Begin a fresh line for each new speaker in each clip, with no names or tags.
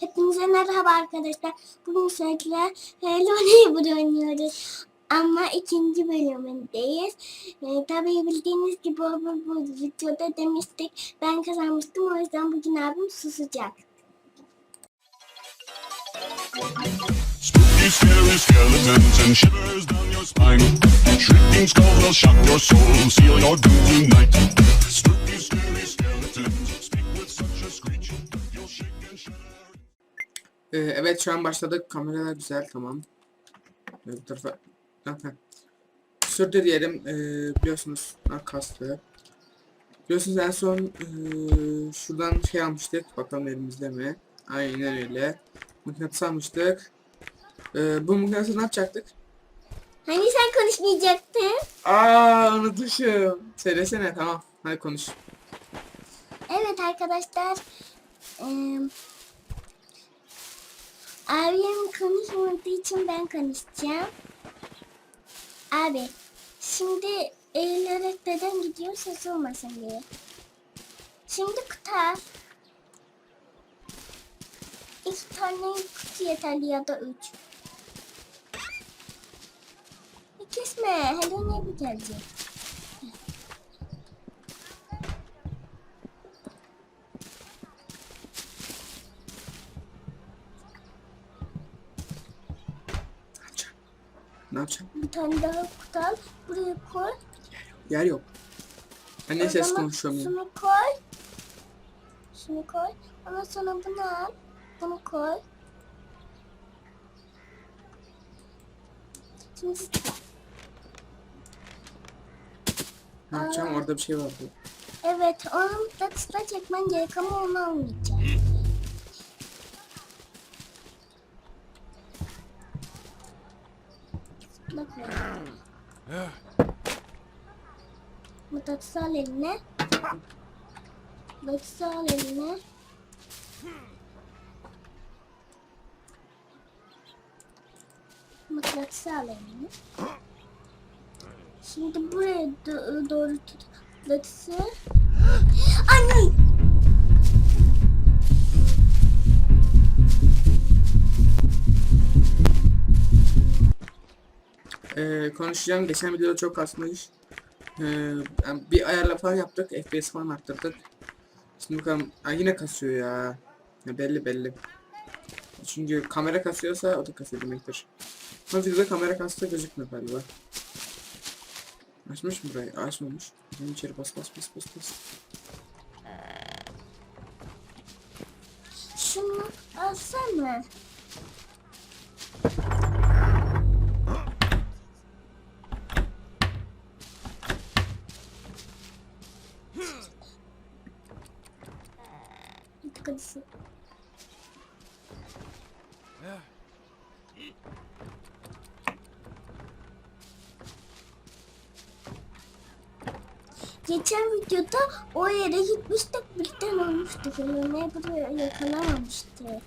Hepinize merhaba arkadaşlar. Bugün sizlerle Neighbor oynuyoruz. Ama ikinci bölümündeyiz. Ee, tabii bildiğiniz gibi bu, bu, videoda demiştik. Ben kazanmıştım o yüzden bugün abim susacak.
Spooky, scary skeletons and shivers down your spine. Shrieking skulls will shock your soul, seal your doom tonight. Spooky, scary skeletons speak with such a screech. You'll shake and shudder.
Ee, evet şu an başladık. Kameralar güzel tamam. Ee, bu tarafa. Sürdü diyelim. Ee, biliyorsunuz kastı. Biliyorsunuz en son ee, şuradan şey almıştık. Bakalım elimizde mi? Aynen öyle. Mıknatıs almıştık. Ee, bu mıknatısı ne yapacaktık?
Hani sen konuşmayacaktın?
Aa unutmuşum. Söylesene tamam. Hadi konuş.
Evet arkadaşlar. eee abim konuşmadığı için ben konuşacağım. Abi şimdi eğilerek neden gidiyor ses olmasın diye. Şimdi kutar. İki tane kutu yeterli ya da üç. Kesme. Hello ne bir gelecek?
Ne yapacağım?
Bir tane daha kutu al. Buraya koy.
Yer yok. Ben ne ses konuşuyorum?
Şunu koy. Şunu koy. Ondan sonra bunu al. Bunu koy. Şimdi
Ne yapacağım? Orada bir şey vardı.
evet onu da sıra çekmen gerek ama onu almayacağım. Bak öyle. Mıknatısı al eline. Mıknatısı al eline. Mıknatısı al eline. Şimdi buraya do- doğru tut. Mıknatısı. Anne!
Ee, konuşacağım. Geçen videoda çok kasmış. Yani bir ayarla falan yaptık. FPS falan arttırdık. Şimdi bakalım. Ay, yine kasıyor ya. ya. Belli belli. Çünkü kamera kasıyorsa o da kasıyor demektir. Ama videoda kamera kastı gözükmüyor galiba. Açmış mı burayı? Açmamış. Benim içeri bas bas bas bas bas.
Şunu alsana. Kadısı. Geçen videoda o yere gitmiştik birden olmuştu. Ne buraya yakalamamıştı.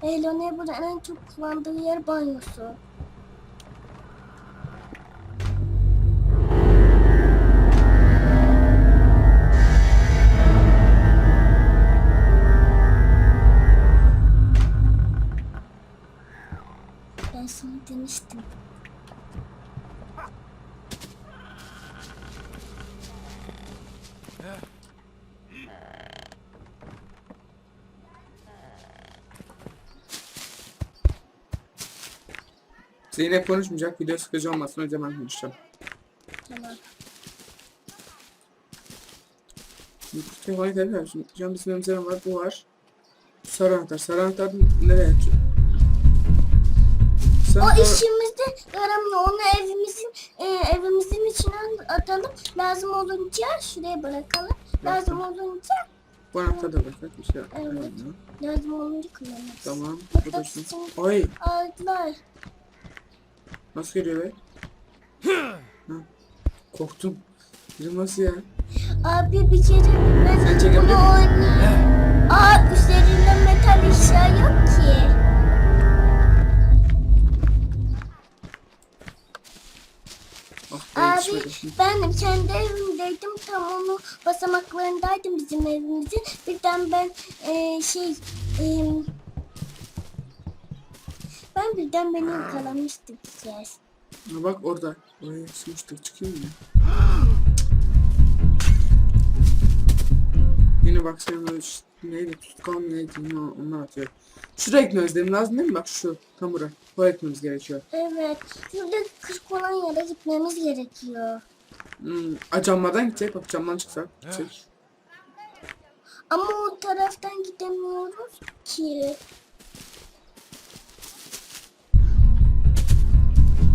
Hello Neighbor'ın en çok kullandığı yer banyosu.
Zeynep konuşmayacak. Video sıkıcı olmasın. Yüzden ben konuşacağım.
Tamam.
Telefonu tekrar şimdi. Can bizim elimizde var. Bu var. Sarı anahtar. Sarı anahtar nereye açıyor? Sen
O işimizde yaramıyor. Onu evimizin e, evimizin içine atalım. Lazım olunca şuraya bırakalım. Lazım olunca
Bu anahtarı da bırak. Bir şey
Evet. lazım olunca kullanırız.
Tamam. Bu da şu. Ay
aldılar.
Nasıl geliyor be? Korktum. Dedim nasıl ya?
Abi bir kere ben
Sen
bunu oynayayım. Aa üzerinde metal eşya yok ki.
Ah
Abi
yetişmedi.
ben kendi evimdeydim tam onu basamaklarındaydım bizim evimizin. Birden ben e, şey e, ben birden beni yakalamıştı bir kez.
Ha, bak orada. Oraya sığmıştık. Çıkıyor mu? Yine bak sen böyle neydi tutkal neydi yine onlar atıyor. Şuraya gitmemiz dedim lazım değil mi? Bak şu tam bura. Buraya gitmemiz gerekiyor.
Evet şurada kırk olan yere gitmemiz gerekiyor.
Hmm. A, camlardan gidecek. Bak camdan çıksak. Gidecek.
Ama o taraftan gidemiyoruz ki.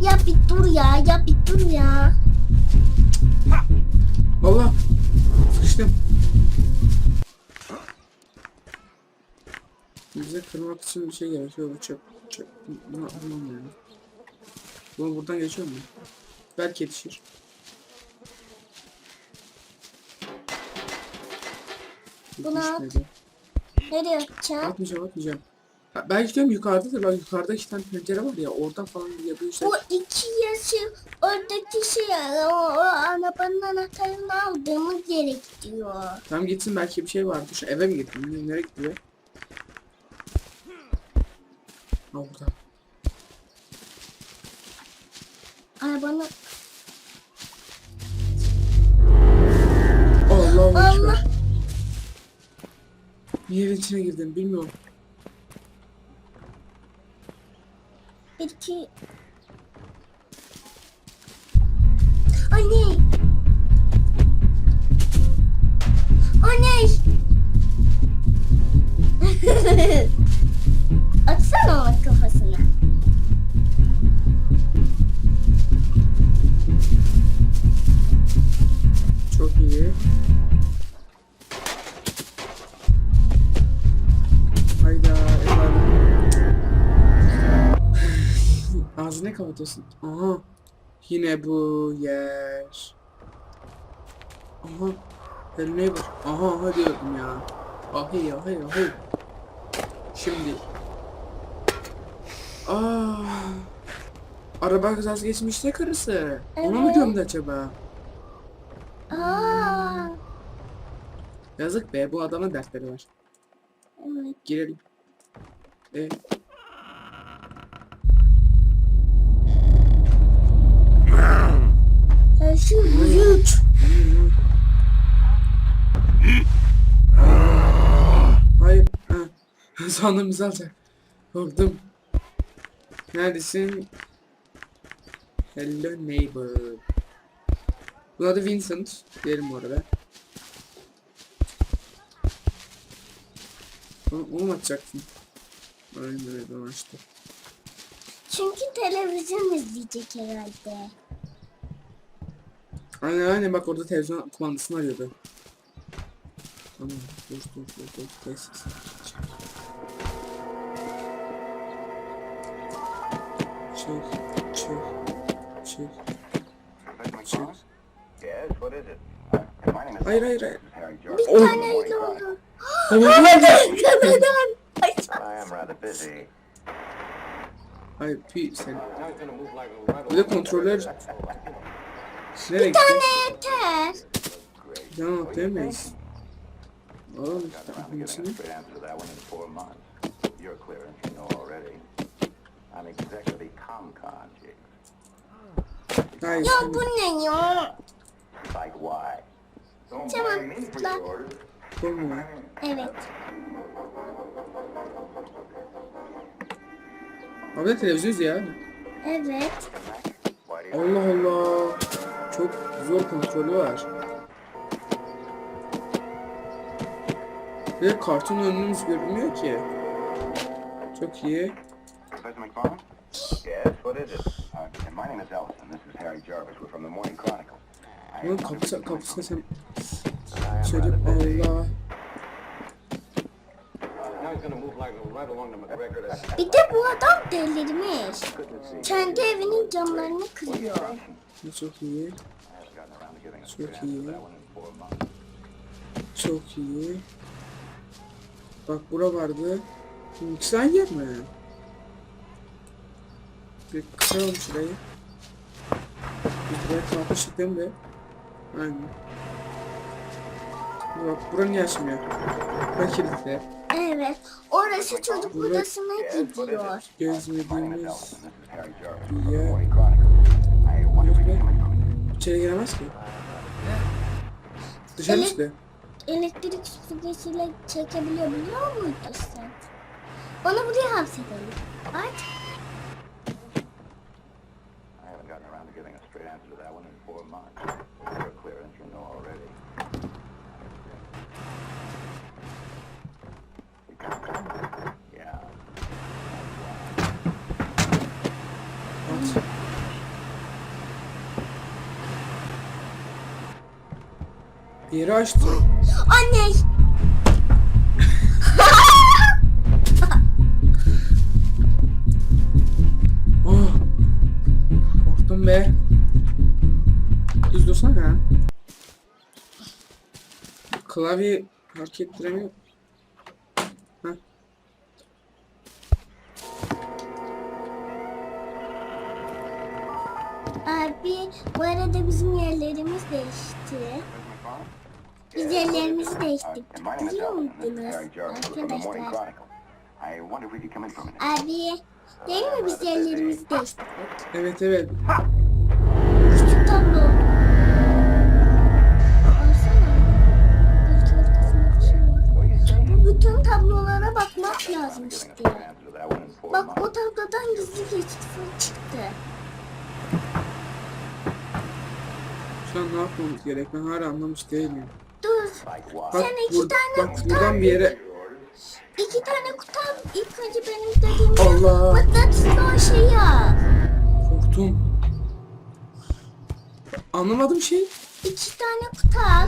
Ya bir dur ya, ya bir dur ya.
Allah. Sıkıştım. Bize kırmak için bir şey gerekiyor. Bu çöp. Çöp. Bunu alamam yani. Bunu buradan geçiyor mu? Belki yetişir.
Bunu at. Nereye atacağım?
Atmayacağım atmayacağım. Ha, belki diyorum yukarıdadır. Bak yukarıda iki tane pencere var ya. Oradan falan bir yapıyorsak.
Bu iki yaşı oradaki şey o, o arabanın anahtarını aldığımız gidiyor.
Tamam gitsin belki bir şey vardır. Şu eve mi gitti? Bilmiyorum, Nereye gitti be? Ha burada.
Arabanın
Allah Allah.
Allah.
Yerin içine girdim bilmiyorum.
Bir iki Anne.
Kapatıyorsun. Aha. Yine bu yer. Aha. Hello neighbor. Aha aha diyorum ya. Ahi ahi ahi. Şimdi. Aa. Araba kazası geçmişte karısı. Ona mı
Evet.
gömdü acaba?
Aa.
Yazık be bu adamın dertleri var.
Evet.
Girelim. E,
Sen şu büyük.
hayır. Ha. Sandım bizi alacak. Korktum. Neredesin? Hello neighbor. Bu adı Vincent. Diyelim bu arada. Onu, onu mu atacaksın? Aynen öyle açtı.
Çünkü televizyon izleyecek herhalde.
Aynen aynen bak orada televizyon kumandasını arıyordu. Tamam dur dur dur dur tesis.
Yes, what is it? Uh, my name is
Hayır hayır hayır.
Harry
Bir.
Oh.
taneyle oldu.
Tamam.
Kameran. Ay,
I am rather busy.
Hayır pi sen. Bir de kontroller. Nereye
Bir tane yeter.
Yan atlayamayız. Oğlum
Got around to
bunun
giving a
içine.
straight answer to that one in four months. You're clearance, you know already.
Hayır.
Ya bu ne ya?
Like why? Don't
Tamam.
Olmuyor.
Evet.
Abi de televizyon ya.
Evet.
Allah Allah. Çok zor kontrolü var. Ve kartın önümüz görünmüyor ki. Çok iyi.
Professor McFarland? Yes, what is it? Uh, my name is Ellison. This is Harry Jarvis. We're from the Morning Chronicle. I
Bunun kapısı,
you can come
kapısı
from-
sen. Allah.
Bir de bu adam delirmiş. Kendi evinin camlarını kırıyor.
Çok iyi. Çok iyi. Çok iyi. Bak bura vardı. Aynı yer mi? Bir kıralım şurayı. Buraya kalkmıştık değil mi? Aynen. Bak bura niye açmıyor? Bak kilitli.
Evet. Orası çocuk odasına gidiyor.
Gezmediğimiz
can come in from
içeri giremez ki. Dışarı çıktı.
Elektrik süpürgesiyle çekebiliyor biliyor muydun sen? Onu buraya hapsedelim. Aç.
Haven't gotten around to giving a straight answer to that one in four months. You're clear, you know already. Yeah.
Aç. Yeri açtı.
Anne.
Klavye hareket ettiremiyor. Heh.
Abi bu arada bizim yerlerimiz değişti. Biz yerlerimizi değiştirdik. Biliyor muydunuz arkadaşlar? Abi değil mi biz yerlerimizi değiştirdik?
Evet evet.
Four
Bak o tablodan gizli geçit çıktı.
Şu an ne yapmamız gerek? Ben hala anlamış değilim.
Dur.
Bak,
Sen iki
bur-
tane
bak
kutu
buradan bir yere...
İki tane kutu al. İlk önce benim dediğim
Allah!
mıknatıslı o şeyi al.
Korktum. Anlamadım şey.
İki tane kutu al.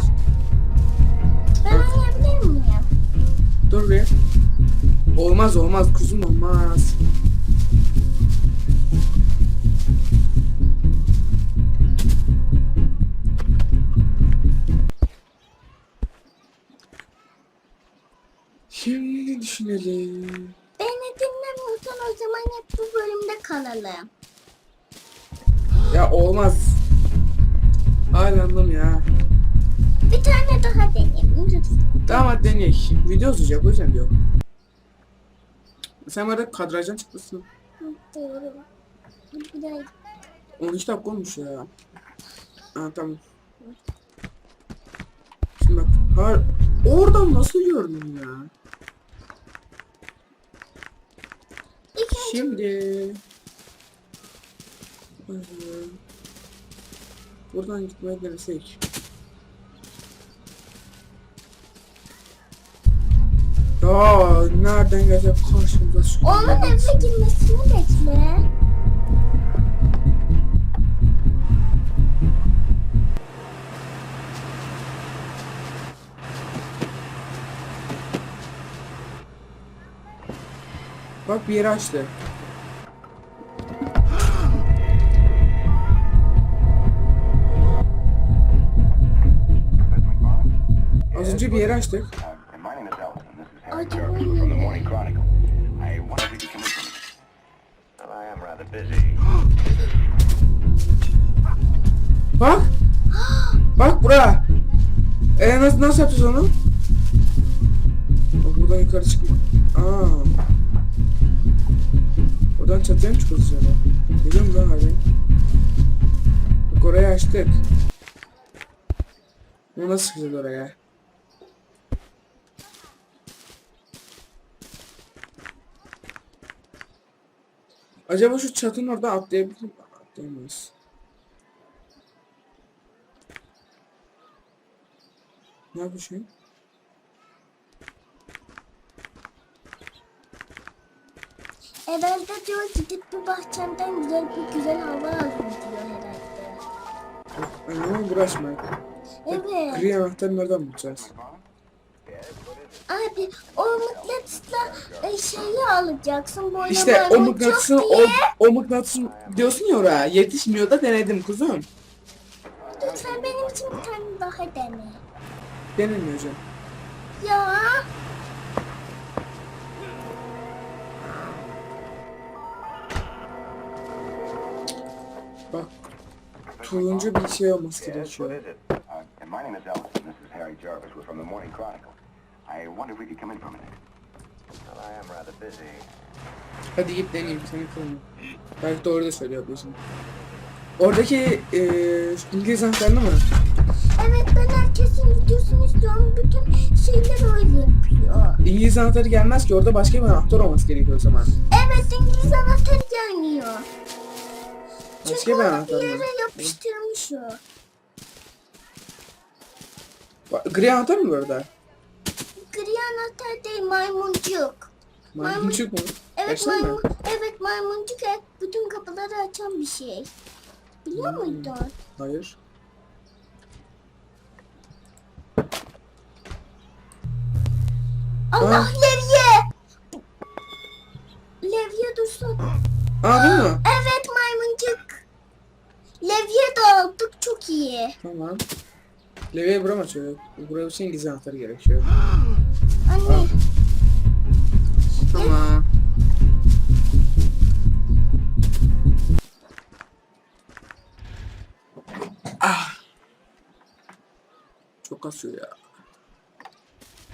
Ben oynayabilir miyim?
Dur be. Olmaz olmaz kuzum olmaz. Şimdi düşünelim.
Beni dinlemiyorsan o zaman hep bu bölümde kalalım.
Ya olmaz. Hala anlam ya.
Bir tane daha deneyelim lütfen.
Tamam hadi deneyelim. Video uzayacak o yüzden diyor. Sen bana kadrajdan çıkmışsın.
Doğru. Bir daha
13 dakika olmuş ya. Ha tamam. Şimdi bak. Har Oradan nasıl gördün ya? Şimdi. Buradan gitmeye denesek. Ya nereden gelecek karşımıza şu
onun eve girmesini bekle.
Bak bir yeri açtı. Az önce bir yeri açtık. Bak. Bak bura. E nasıl, nasıl yapacağız onu? Bak buradan yukarı çıkma. Aa. Buradan çatıya mı çıkıyoruz acaba? Geliyor mu lan harbi? Bak orayı açtık. Bu nasıl çıkacağız oraya? Acaba şu çatının orada atlayabilir miyim? Atlayamayız. Ne yapıyorsun?
Herhalde diyor gidip bir bahçemden güzel bir güzel hava alayım diyor herhalde.
Önüme uğraşma.
Evet.
Gri anahtarı nereden bulacağız?
Abi o e, şeyi alacaksın. Boyama
İşte o mıknatısın o, o mıknatısın diyorsun ya oraya yetişmiyor da denedim kuzum.
Lütfen benim için bir tane daha dene.
Denemiyor hocam.
Ya.
Bak turuncu bir şey olması gerekiyor.
Uh, my name is Ellison. This is Harry Jarvis. We're from the Morning Chronicle. I wonder if we could come in for a minute.
Hadi git deneyeyim seni kılma. Belki doğru da söylüyor bu şimdi. Oradaki eee İngiliz anahtarını mı?
Evet ben herkesin videosunu istiyorum. Bütün şeyler öyle yapıyor.
İngiliz anahtarı gelmez ki orada başka bir anahtar olması gerekiyor o zaman.
Evet İngiliz anahtarı gelmiyor. Çünkü
Başka bir
onu
anahtar
bir
mı?
yere yapıştırmış o.
Gri anahtar mı?
Gri anahtar değil maymuncuk.
Maymuncuk mu?
Evet
Versene.
maymun, evet maymuncuk bütün kapıları açan bir şey. Biliyor
Hmm.
muydun?
Hayır.
Allah
Ha.
levye! Levye dursun.
Aa bu mu?
Evet maymuncuk. Levye de aldık çok iyi.
Tamam. Leviye buram açıyor. Buraya için İngiliz anahtarı gerekiyor.
Anne
Tamam. Ah. Çok kasıyor ya.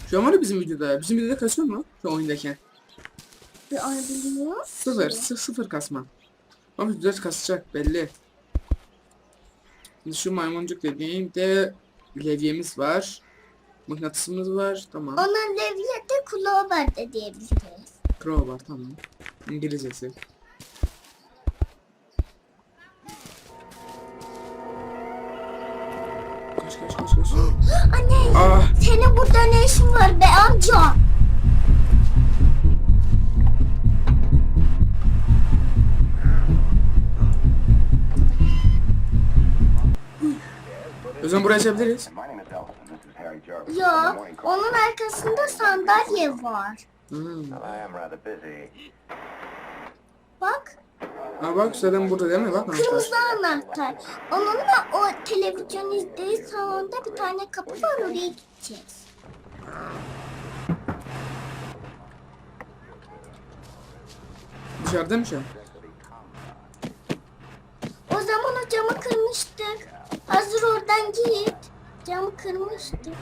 Şu an var ya bizim videoda. Bizim videoda kasıyor mu? Şu oyundayken.
bir ay biliyor.
Sıfır. sı- sıfır kasma. Ama videoda kasacak belli. Şimdi şu maymuncuk dediğimde levyemiz var. Mıknatısımız var. Tamam.
Ona kulağı de diyebiliriz.
Crow var tamam. İngilizcesi. Koş koş koş koş.
Anne
Ah
senin burada ne işin var be amca?
o zaman burayı açabiliriz.
And my name is Ellison. This Chronicle.
onun arkasında sandalye var.
Hmm.
Bak
Aa bak zaten burada değil mi? Bak
kırmızı anahtar. Onunla o televizyon izlediği salonda bir tane kapı var oraya gideceğiz.
Dışarıda mı şu an?
O zaman o camı kırmıştık. Hazır oradan git. Camı kırmıştık.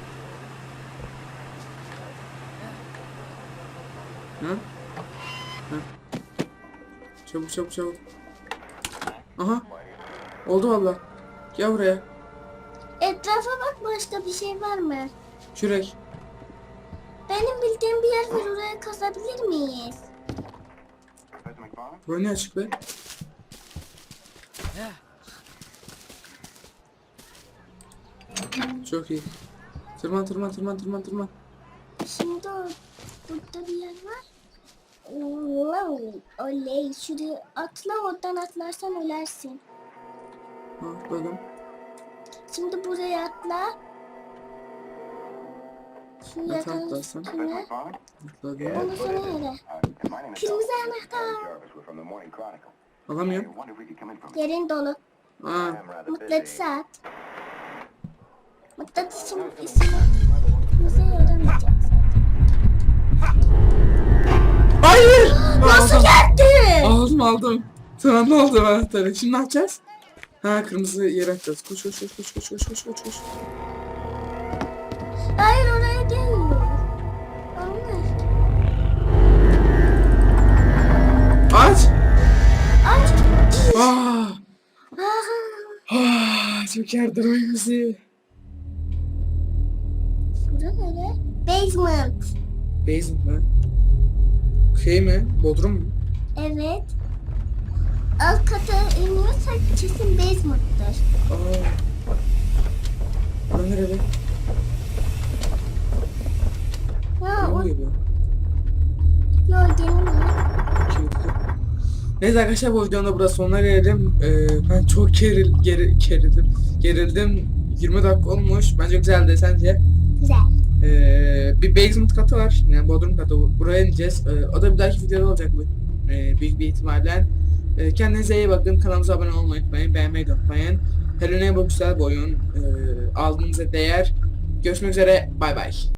Hı? Hı. Çabuk çabuk çabuk. Aha. Oldu valla. Gel buraya.
Etrafa bak başka bir şey var mı?
Kürek.
Benim bildiğim bir yer var oraya kazabilir miyiz?
Burası ne açık be? Çok iyi. Tırman tırman tırman tırman tırman.
Şimdi Burada bir yer var. Wow, oley. Şuraya atla oradan atlarsan ölersin.
Hı, atladım.
Şimdi buraya atla. Şu
Nasıl
yatağın
atlasın?
üstüne.
Atladım.
Onu sana yere. Kırmızı anahtar.
Alamıyorum.
Yerin dolu.
Aa.
Mutladı
saat.
Mutladı şimdi ismi. Kırmızı yaramayacak.
Hayır.
Nasıl
Aldım.
geldi?
Aldım aldım. Sana ne oldu anahtarı? Şimdi ne yapacağız? Ha kırmızı yere atacağız. Koş koş koş koş koş koş koş koş koş.
Hayır oraya değil. Anne.
Aç.
Aç.
Ah. Ah. Çökerdim bizi.
Bura nere? Basement.
Basement mi? Şey mi? Bodrum mu?
Evet. Alt kata iniyorsak kesin basement'tır.
Aa. Bura nerede?
Ya o gelin ya.
Kilitli. Neyse arkadaşlar bu videonun da burada sonuna gelelim. Ee, ben çok geril, geri, gerildim. Gerildim. 20 dakika olmuş. Bence güzeldi sence?
Güzel.
Ee, bir basement katı var. Yani bodrum katı. Buraya ineceğiz. Ee, o da bir dahaki videoda olacak bu. Ee, büyük bir ihtimalle. Ee, kendinize iyi bakın. Kanalımıza abone olmayı unutmayın. Beğenmeyi de unutmayın. Hello Neighbor güzel bir oyun. Ee, aldığınıza değer. Görüşmek üzere. Bay bay.